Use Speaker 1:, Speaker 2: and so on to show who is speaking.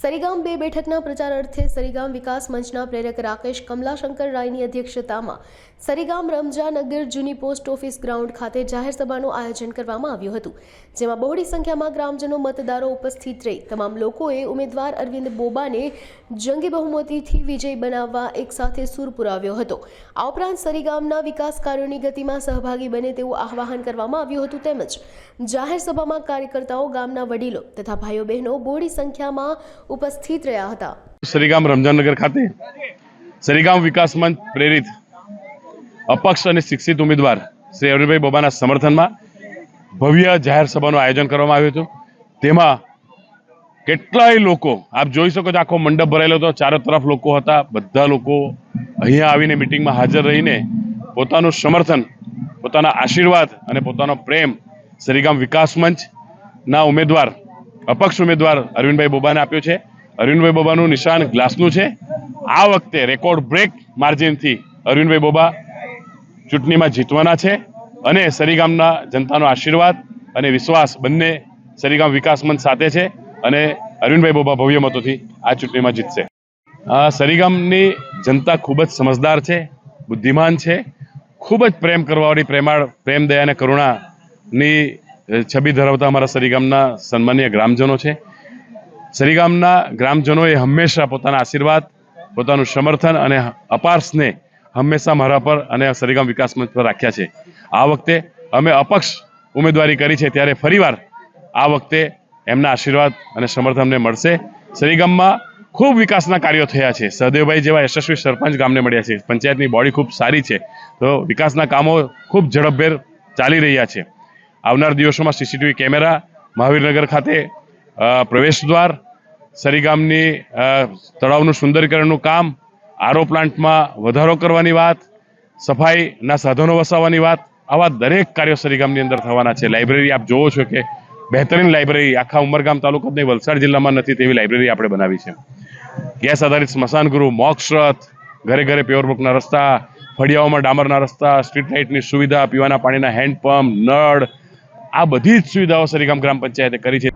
Speaker 1: સરીગામ બે બેઠકના પ્રચાર અર્થે સરીગામ વિકાસ મંચના પ્રેરક રાકેશ કમલાશંકર રાયની અધ્યક્ષતામાં સરીગામ રમજાનગર જૂની પોસ્ટ ઓફિસ ગ્રાઉન્ડ ખાતે જાહેર સભાનું આયોજન કરવામાં આવ્યું હતું, જેમાં બહોળી સંખ્યામાં ગ્રામજનો, મતદારો ઉપસ્થિત રહી. તમામ લોકોએ ઉમેદવાર અરવિંદ બોબાને જંગી બહુમતીથી વિજય બનાવવા એકસાથે સૂર પુરાવ્યો હતો. આ ઉપરાંત સરીગામના વિકાસ કાર્યોની ગતિમાં સહભાગી બને તેવું આહવાન કરવામાં આવ્યું હતું તેમજ જાહેર સભામાં કાર્યકર્તાઓ, ગામના વડીલો તથા ભાઈઓ બહેનો બહોળી સંખ્યામાં ઉપસ્થિત રહ્યા હતા.
Speaker 2: શ્રીગામ રમજાનનગર ખાતે શ્રીગામ વિકાસ મંચ પ્રેરિત અપક્ષ અને શિક્ષિત ઉમેદવાર શ્રી અરવિંદભાઈ બોબાના સમર્થનમાં ભવ્ય જાહેર સભાનું આયોજન કરવામાં આવ્યું હતું. તેમાં કેટલાય લોકો, આપ જોઈ શકો છો આખો મંડપ ભરાયેલો હતો. ચારો તરફ લોકો હતા. બધા લોકો અહીંયા આવીને મિટિંગમાં હાજર રહીને પોતાનું સમર્થન, પોતાના આશીર્વાદ અને પોતાનો પ્રેમ શ્રીગામ વિકાસ મંચના ઉમેદવાર અપક્ષ ઉમેદવાર અરવિંદભાઈ બોબાને આપ્યો છે. અરવિંદભાઈ બોબાનું નિશાન ગ્લાસનું છે. આ વખતે રેકોર્ડ બ્રેક માર્જિનથી અરવિંદભાઈ બોબા ચૂંટણીમાં જીતવાના છે અને સરીગામના જનતાનો આશીર્વાદ અને વિશ્વાસ બંને સરીગામ વિકાસ મંચ સાથે છે અને અરવિંદભાઈ બોબા ભવ્ય મતોથી આ ચૂંટણીમાં જીતશે. સરીગામની જનતા ખૂબ જ સમજદાર છે, બુદ્ધિમાન છે. ખૂબ જ પ્રેમ કરવાવાળી પ્રેમાળ, પ્રેમ, દયા અને કરુણાની છબી ધરાવતા અમારા સરીગામના સન્માનીય ગ્રામજનો છે. સરીગામના ગ્રામજનોએ હંમેશા પોતાના આશીર્વાદ, પોતાનું સમર્થન અને અપાર સ્નેહ હંમેશા મારા પર અને સરીગામ વિકાસ મંચ પર રાખ્યા છે. આ વખતે અમે અપક્ષ ઉમેદવારી કરી છે, ત્યારે ફરીવાર આ વખતે એમના આશીર્વાદ અને સમર્થન અમને મળશે. સરીગામમાં ખૂબ વિકાસના કાર્યો થયા છે. સહદેવભાઈ જેવા યશસ્વી સરપંચ ગામને મળ્યા છે. પંચાયતની બોડી ખૂબ સારી છે. તો વિકાસના કામો ખૂબ ઝડપભેર ચાલી રહ્યા છે. આવનાર દિવસોમાં સીસીટીવી કેમેરા મહાવીરનગર ખાતે પ્રવેશ દ્વાર સરીગામની તળાવનું સુંદરીકરણનું કામ, આરો પ્લાન્ટમાં વધારો કરવાની વાત, સફાઈના સાધનો વસાવવાની વાત, આવા દરેક કાર્યો સરીગામની અંદર થવાના છે. લાઇબ્રેરી આપ જોવો છો કે બહેતરીન લાઇબ્રેરી આખા ઉમરગામ તાલુકા નહીં, વલસાડ જિલ્લામાં નથી તેવી લાઇબ્રેરી આપણે બનાવી છે. ગેસ આધારિત સ્મશાનગૃહ મોક્ષરથ મોક્ષ રથ, ઘરે ઘરે પ્યોરબુકના રસ્તા, ફળિયાઓમાં ડામરના રસ્તા સ્ટ્રીટ લાઇટની સુવિધા, પીવાના પાણીના હેન્ડપંપ નળ આ બધી જ સુવિધાઓ સરીગામ ગ્રામ પંચાયતે કરી છે.